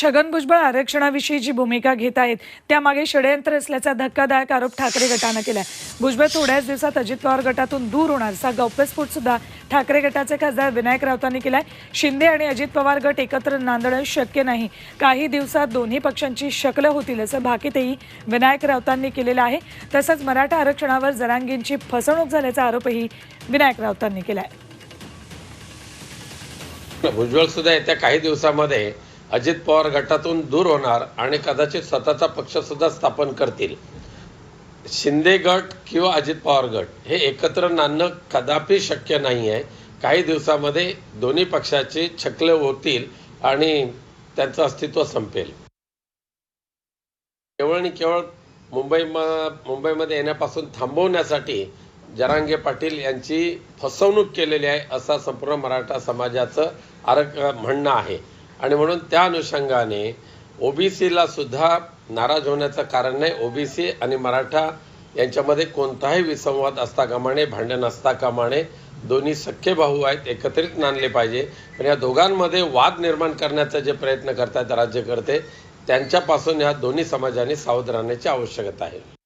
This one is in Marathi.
छगन भुजबळ आरक्षणाविषयी जी भूमिका घेत आहेत त्यामागे षडयंत्र असल्याचा धक्कादायक आरोप ठाकरे गटानं केला भुजबळ थोड्याच दिवसात अजित पवार गटातून दूर होणार असा गौप्यस्फोट सुद्धा ठाकरे गटाचे खासदार विनायक राऊतांनी केलाय. शिंदे आणि अजित पवार गट एकत्र नांदणं शक्य नाही. काही दिवसात दोन्ही पक्षांची शकलं होतील असं भाकीतही विनायक राऊतांनी केलेलं आहे. तसंच मराठा आरक्षणावर जरांगींची फसवणूक झाल्याचा आरोपही विनायक राऊतांनी केलाय. भुजबळ सुद्धा येत्या काही दिवसामध्ये अजित पवार गटातून दूर होणार आणि कदाचित स्वतःचा पक्षसुद्धा स्थापन करतील. शिंदे गट किंवा अजित पवार गट हे एकत्र नाणं कदापि शक्य नाही आहे काही दिवसामध्ये दोन्ही पक्षाचे छकले होतील आणि त्यांचं अस्तित्व संपेल. केवळ आणि केवळ मुंबई मुंबईमध्ये येण्यापासून थांबवण्यासाठी जरांगे पाटील यांची फसवणूक केलेली आहे असा संपूर्ण मराठा समाजाचं आरक म्हणणं आहे. आणि म्हणून त्या अनुषंगाने ओबीसीला सुद्धा नाराज होण्याचं कारण नाही. ओबीसी आणि मराठा यांच्यामध्ये कोणताही विसंवाद असता कामा नये भांडण असता कामा नये दोन्ही सख्खे भाऊ आहेत एकत्रित नांदले पाहिजे. पण या दोघांमध्ये वाद निर्माण करण्याचा जे प्रयत्न करतात राज्यकर्ते त्यांच्यापासून या दोन्ही समाजाने सावध राहण्याची आवश्यकता आहे.